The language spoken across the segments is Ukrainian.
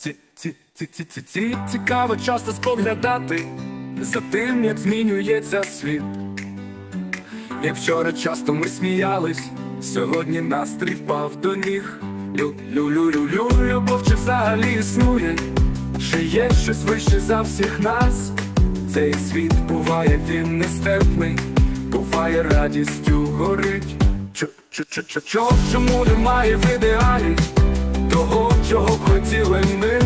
Ці, ці, ці, ці, ці, ці, цікаво часто споглядати за тим, як змінюється світ. Як вчора часто ми сміялись, сьогодні настрій впав до ніг. Лю, лю, лю, лю, лю, любов чи взагалі існує, чи є щось вище за всіх нас. Цей світ буває, він нестерпний, буває радістю горить. Чо, чо, чо, чо, чо, чому немає в ідеалі хотіли ми,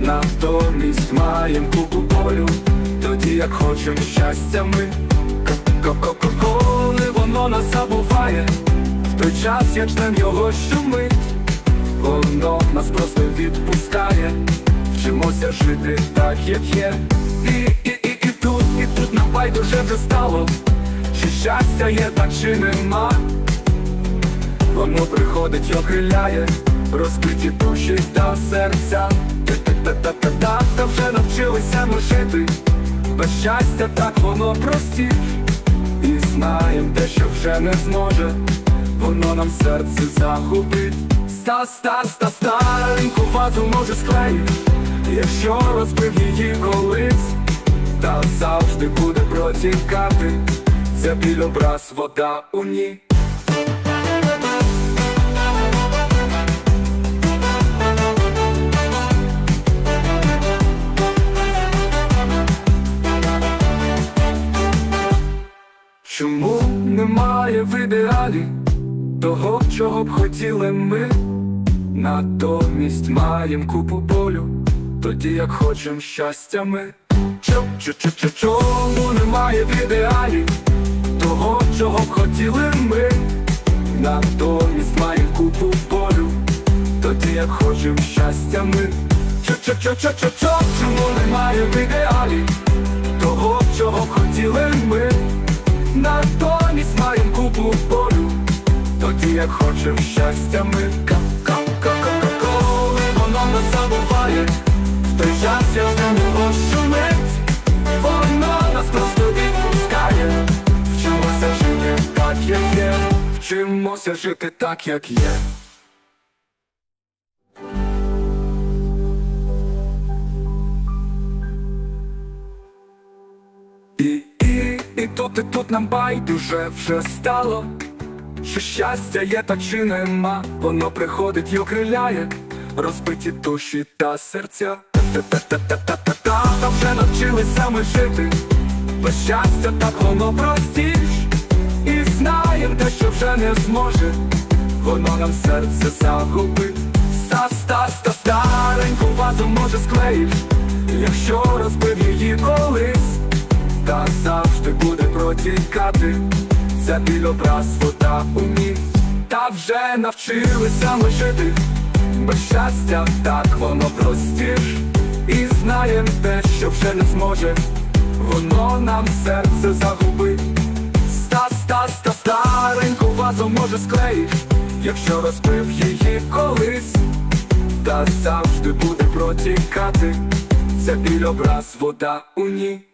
натомість маєм купу болю, тоді як хочем щастя ми. Коли воно нас забуває, в той час як ждем його щомить, воно нас просто відпускає, вчимося жити так, як є. І, і, і, і тут, і тут нам байдуже вже стало, чи щастя є, так чи нема. Воно приходить і окриляє розбиті душі та серця. Та-та-та-та-та, та вже навчилися ми жити. Без щастя так воно простіш. І знаєм те, що вже не зможе, воно нам серце загубить. Ста, ста, ста, стареньку вазу може склеїть, якщо розбив її колись, та завжди буде протікати. Це біль образ, вода у ній. Чому немає в ідеалі того, чого б хотіли ми? Натомість маєм купу болю, тоді як хочем щастя ми. Чо, чо, чо, чо, чому немає в ідеалі того, чого б хотіли ми? Натомість маєм купу болю, тоді як хочем щастя ми. Чо, чо, чо, чо, чо, чо, чому немає в ідеалі того, чого б хотіли ми? Натомість маєм купу болю, тоді як хочем щастя ми коли воно нас забуває, в той час я його шумить, воно нас просто відпускає, вчимося жити так, як є, вчимося жити так, як є. І, і, і тут, і тут нам байдуже вже стало, що щастя є та чи нема, воно приходить й окриляє, розбиті душі та серця. Та-та-та-та-та-та-та, та вже навчилися ми жити, без щастя так воно простіш, і знаєм те, що вже не зможе, воно нам серце загубить. Ста, ста, ста, стареньку вазу може склеїш, якщо розбив її колись та завжди буде протікати, ця біль образ вода у ній Та вже навчилися ми жити, без щастя так воно простіш, і знаєм те, що вже не зможе, воно нам серце загубить. Ста, ста, ста, стареньку вазу може склеїш, якщо розбив її колись, та завжди буде протікати, ця біль образ вода у ній